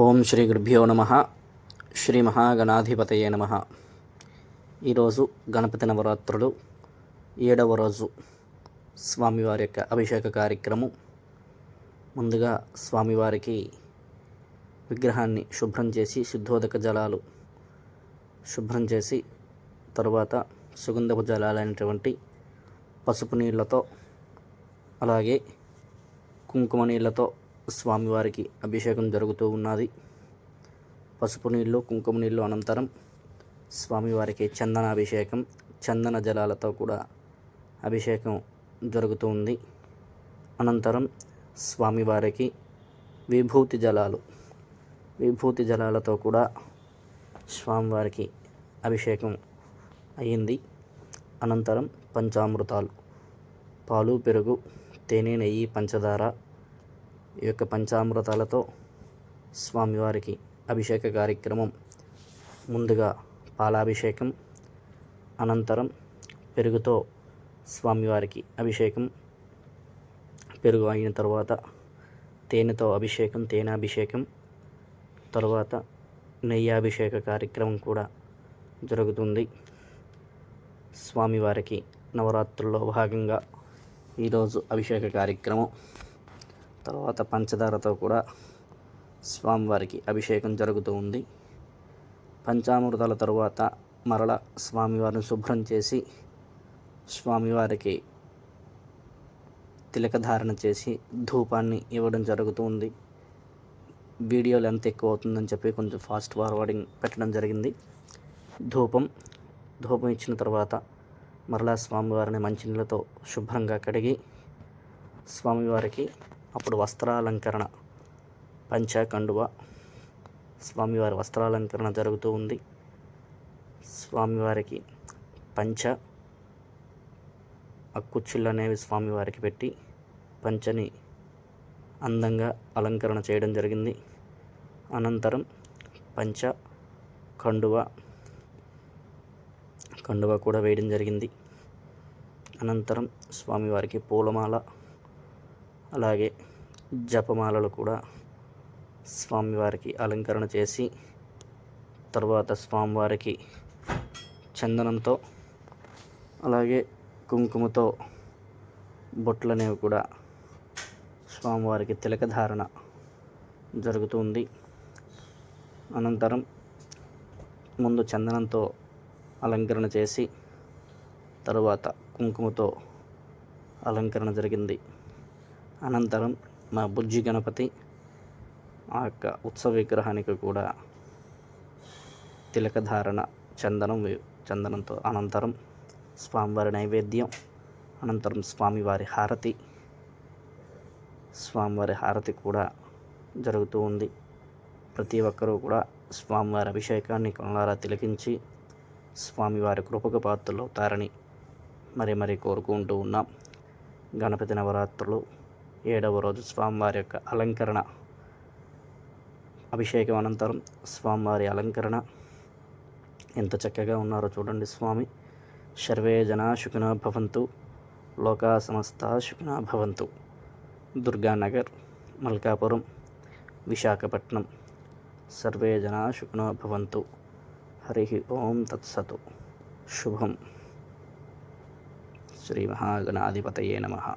ఓం శ్రీ గురుభ్యో నమ. శ్రీ మహాగణాధిపతయే నమ. ఈరోజు గణపతి నవరాత్రులు ఏడవ రోజు స్వామివారి యొక్క అభిషేక కార్యక్రమం. ముందుగా స్వామివారికి విగ్రహాన్ని శుభ్రం చేసి శుద్ధోదక జలాలు శుభ్రం చేసి తరువాత సుగంధపు జలాలైనటువంటి పసుపు నీళ్ళతో అలాగే కుంకుమ నీళ్ళతో స్వామివారికి అభిషేకం జరుగుతూ ఉన్నది. పసుపు నీళ్ళు కుంకుమ నీళ్ళు అనంతరం స్వామివారికి చందన అభిషేకం చందన జలాలతో కూడా అభిషేకం జరుగుతూ ఉంది. అనంతరం స్వామివారికి విభూతి జలాలు విభూతి జలాలతో కూడా స్వామివారికి అభిషేకం అయ్యింది అనంతరం పంచామృతాలు పాలు పెరుగు తేనె నెయ్యి పంచదార ఈ యొక్క పంచామృతాలతో స్వామివారికి అభిషేక కార్యక్రమం ముందుగా పాలాభిషేకం అనంతరం పెరుగుతో స్వామివారికి అభిషేకం పెరుగు అయిన తర్వాత తేనెతో అభిషేకం తేనాభిషేకం తర్వాత నెయ్యాభిషేక కార్యక్రమం కూడా జరుగుతుంది. స్వామివారికి నవరాత్రుల్లో భాగంగా ఈరోజు అభిషేక కార్యక్రమం. తర్వాత పంచదారతో కూడా స్వామివారికి అభిషేకం జరుగుతూ ఉంది. పంచామృతాల తరువాత మరల స్వామివారిని శుభ్రం చేసి స్వామివారికి తిలకధారణ చేసి ధూపాన్ని ఇవ్వడం జరుగుతూ ఉంది. వీడియోలు ఎంత ఎక్కువ అవుతుందని చెప్పి కొంచెం ఫాస్ట్ ఫార్వర్డింగ్ పెట్టడం జరిగింది. ధూపం ధూపం ఇచ్చిన తర్వాత మరలా స్వామివారిని మంచినీళ్ళతో శుభ్రంగా కడిగి స్వామివారికి అప్పుడు వస్త్రాలంకరణ పంచాకండువ స్వామివారి వస్త్రాలంకరణ జరుగుతూ ఉంది. స్వామివారికి పంచ అక్కుచ్చుళ్ళు అనేవి స్వామివారికి పెట్టి పంచని అందంగా అలంకరణ చేయడం జరిగింది. అనంతరం పంచ కండువ కండువ కూడా వేయడం జరిగింది. అనంతరం స్వామివారికి పూలమాల అలాగే జపమాలలు కూడా స్వామివారికి అలంకరణ చేసి తర్వాత స్వామివారికి చందనంతో అలాగే కుంకుమతో బొట్లు అనేవి కూడా స్వామివారికి తిలకధారణ జరుగుతుంది. అనంతరం ముందు చందనంతో అలంకరణ చేసి తరువాత కుంకుమతో అలంకరణ జరిగింది. అనంతరం మా బుజ్జి గణపతి ఆ యొక్క ఉత్సవ విగ్రహానికి కూడా తిలకధారణ చందనం చందనంతో అనంతరం స్వామివారి నైవేద్యం అనంతరం స్వామివారి హారతి స్వామివారి హారతి కూడా జరుగుతూ ఉంది. ప్రతి ఒక్కరూ కూడా స్వామివారి అభిషేకాన్ని కొనలారా తిలకించి స్వామివారి కృపకు పాత్రలు అవుతారని మరి మరి కోరుకుంటూ ఉన్నాం. గణపతి నవరాత్రులు ఏడవ రోజు స్వామివారి యొక్క అలంకరణ. అభిషేకం అనంతరం స్వామివారి అలంకరణ. ఎంత చక్కగా ఉన్నారో చూడండి స్వామి. సర్వే జనా సుఖినా భవంతు. లోకా సమస్త సుఖినా భవంతు. దుర్గానగర్ మల్కాపురం విశాఖపట్నం. సర్వే జనా సుఖినా భవంతు. హరి ఓం తత్సతు. శుభం. శ్రీ మహాగణాధిపతయే నమః.